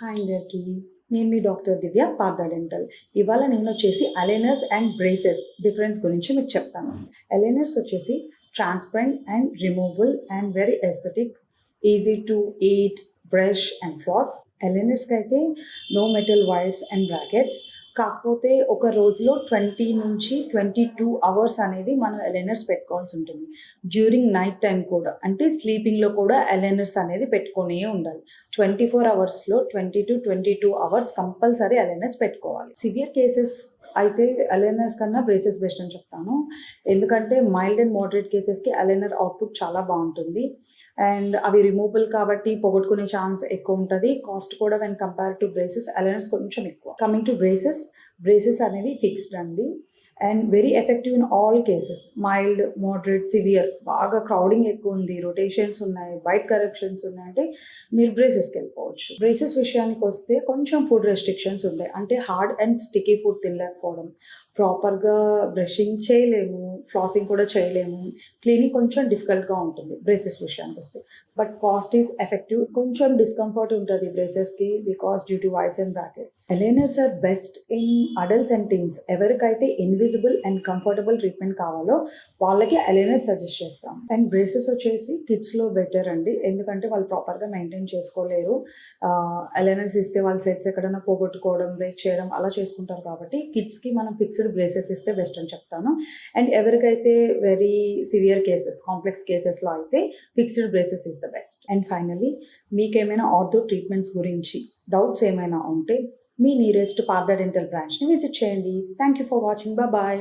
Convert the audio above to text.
Hi అందరికీ నేను మీ డాక్టర్ దివ్య పార్థ డెంటల్. ఇవాళ నేను వచ్చేసి అలైనర్స్ అండ్ బ్రేసెస్ డిఫరెన్స్ గురించి మీకు చెప్తాను. అలైనర్స్ వచ్చేసి transparent and removable and very aesthetic easy to eat brush and floss అలైనర్స్కి అయితే no metal wires and brackets కాకపోతే ఒక రోజులో ట్వంటీ నుంచి ట్వంటీ టూ అవర్స్ అనేది మనం ఎలైనర్స్ పెట్టుకోవాల్సి ఉంటుంది. డ్యూరింగ్ నైట్ టైం కూడా అంటే స్లీపింగ్లో కూడా ఎలైనర్స్ అనేది పెట్టుకునే ఉండాలి. ట్వంటీ ఫోర్ అవర్స్లో twenty two twenty two hours compulsory aligners పెట్టుకోవాలి. సివియర్ కేసెస్ అయితే అలైనర్స్ కన్నా బ్రేసెస్ బెస్ట్ అని చెప్తాను. ఎందుకంటే మైల్డ్ అండ్ మోడరేట్ కేసెస్కి అలైనర్ అవుట్పుట్ చాలా బాగుంటుంది. అండ్ అవి రిమూవబుల్ కాబట్టి పోగొట్టుకునే ఛాన్స్ ఎక్కువ ఉంటుంది. కాస్ట్ కూడా when compare to braces aligners కొంచెం ఎక్కువ. కమింగ్ టు బ్రేసెస్ బ్రేసెస్ అనేవి ఫిక్స్డ్ అండి. And very effective in all cases mild moderate severe బాగా క్రౌడింగ్ ఎక్కువ ఉంది. రొటేషన్స్ ఉన్నాయి. బైట్ కరెక్షన్స్ ఉన్నాయి. అంటే మీరు బ్రేసెస్కి వెళ్ళిపోవచ్చు. బ్రేసెస్ విషయానికి వస్తే కొంచెం ఫుడ్ రెస్ట్రిక్షన్స్ ఉంటాయి అంటే హార్డ్ అండ్ స్టికీ ఫుడ్ తినలేకపోవడం. ప్రాపర్గా బ్రషింగ్ చేయలేము. ఫ్లాసింగ్ కూడా చేయలేము. క్లీనింగ్ కొంచెం డిఫికల్ట్గా ఉంటుంది బ్రేసెస్ విషయానికి వస్తే. బట్ కాస్ట్ ఈస్ ఎఫెక్టివ్ కొంచెం డిస్కంఫర్ట్ ఉంటుంది బ్రేసెస్కి because due to weights and brackets aligners are best in adults and teens ఎవరికైతే ఇన్విజిబుల్ అండ్ కంఫర్టబుల్ ట్రీట్మెంట్ కావాలో వాళ్ళకి అలైనర్స్ సజెస్ట్ చేస్తాం. అండ్ బ్రేసెస్ వచ్చేసి కిడ్స్లో బెటర్ అండి. ఎందుకంటే వాళ్ళు ప్రాపర్గా మెయింటైన్ చేసుకోలేరు. ఎలైనర్స్ ఇస్తే వాళ్ళు సెట్స్ ఎక్కడైనా పోగొట్టుకోవడం బ్రేక్ చేయడం అలా చేసుకుంటారు కాబట్టి కిడ్స్కి మనం ఫిక్స్డ్ బ్రేసెస్ ఇస్తే బెస్ట్ అని చెప్తాను. అండ్ ఎవరికైతే వెరీ సివియర్ కేసెస్ కాంప్లెక్స్ కేసెస్లో అయితే fixed braces is the best and finally మీకేమైనా ఆర్థో ట్రీట్మెంట్స్ గురించి డౌట్స్ ఏమైనా ఉంటే మీ నియరెస్ట్ పార్థ డెంటల్ బ్రాంచ్ని విజిట్ చేయండి. Thank you for watching bye